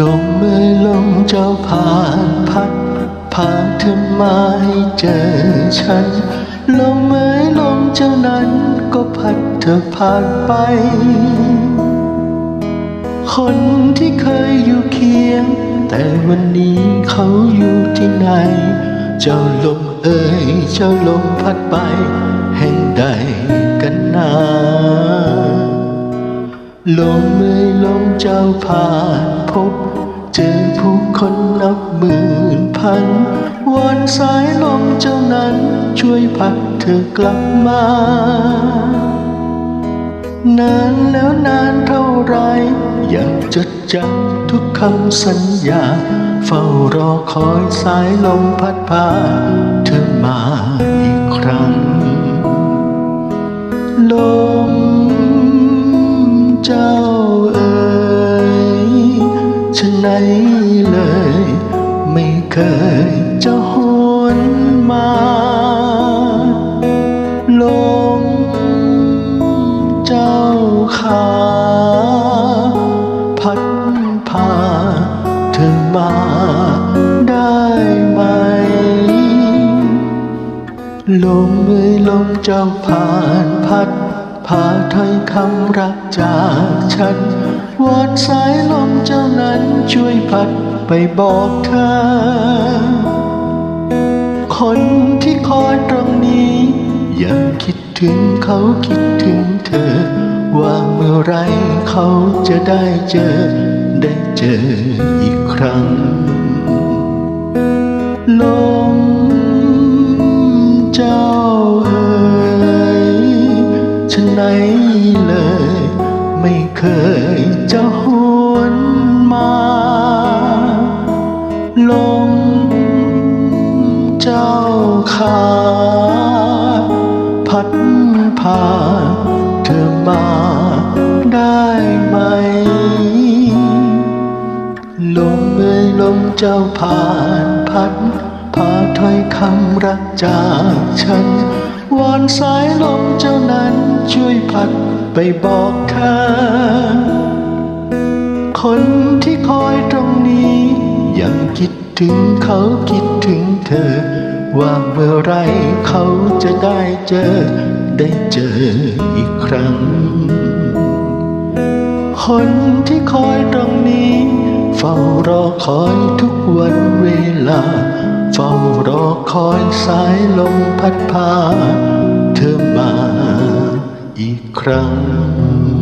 ลมเอ่ยลมเจ้าผ่านพัดพาเธอมาให้เจอฉัน ลมเอ้ยลมเจ้านั้นก็พัดเธอผ่านไป คนที่เคยอยู่เคียง แต่วันนี้เขาอยู่ที่ไหน เจ้าลมเอ่ยเจ้าลมพัดไป แห่งใดกันนาลมเอ่ยลมเจ้าผ่านพบ ผู้คนนับหมื่นพันวอนสายลมเจ้านั้นช่วยพัดเธอกลับมา นานแล้วนานเท่าไร อยากจดจำทุกคำสัญญา เฝ้ารอคอยสายลมพัดพาเธอมาอีกครั้ง ลมเจ้าเอ๋ยฉันไหน ยไม่เคยจะหนมาลมเจ้าขาพัดพาเธอมาได้ไหม ลมเอ่ยลมเจ้าผ่านพัดพาถ้อยคำรักจากฉันวอนสายลมเจ้านั้น ช่วยพัดไปบอกเธอ คนที่คอยตรงนี้ยังคิดถึงเขาคิดถึงเธอ ว่าเมื่อไรเขาจะได้เจอ ได้เจออีกครั้ง ลมเจ้าเอ๋ยฉันไหนเลย ไม่เคยจะห ดพาเธอมาได้ไหม ลมเอ่ยลมเจ้าผ่านพัด พาถ้อยคำรักจากฉัน วอนสายลมเจ้านั้นช่วยพัดไปบอกเธอ คนที่คอยตรงนี้ ยังคิดถึงเขาคิดถึงเธอ ว่าเมื่อไรเขาจะได้เจอ ได้เจออีกครั้ง คนที่คอยตรงนี้ เฝ้ารอคอยทุกวันเวลา เฝ้ารอคอยสายลมพัดพา เธอมาอีกครั้ง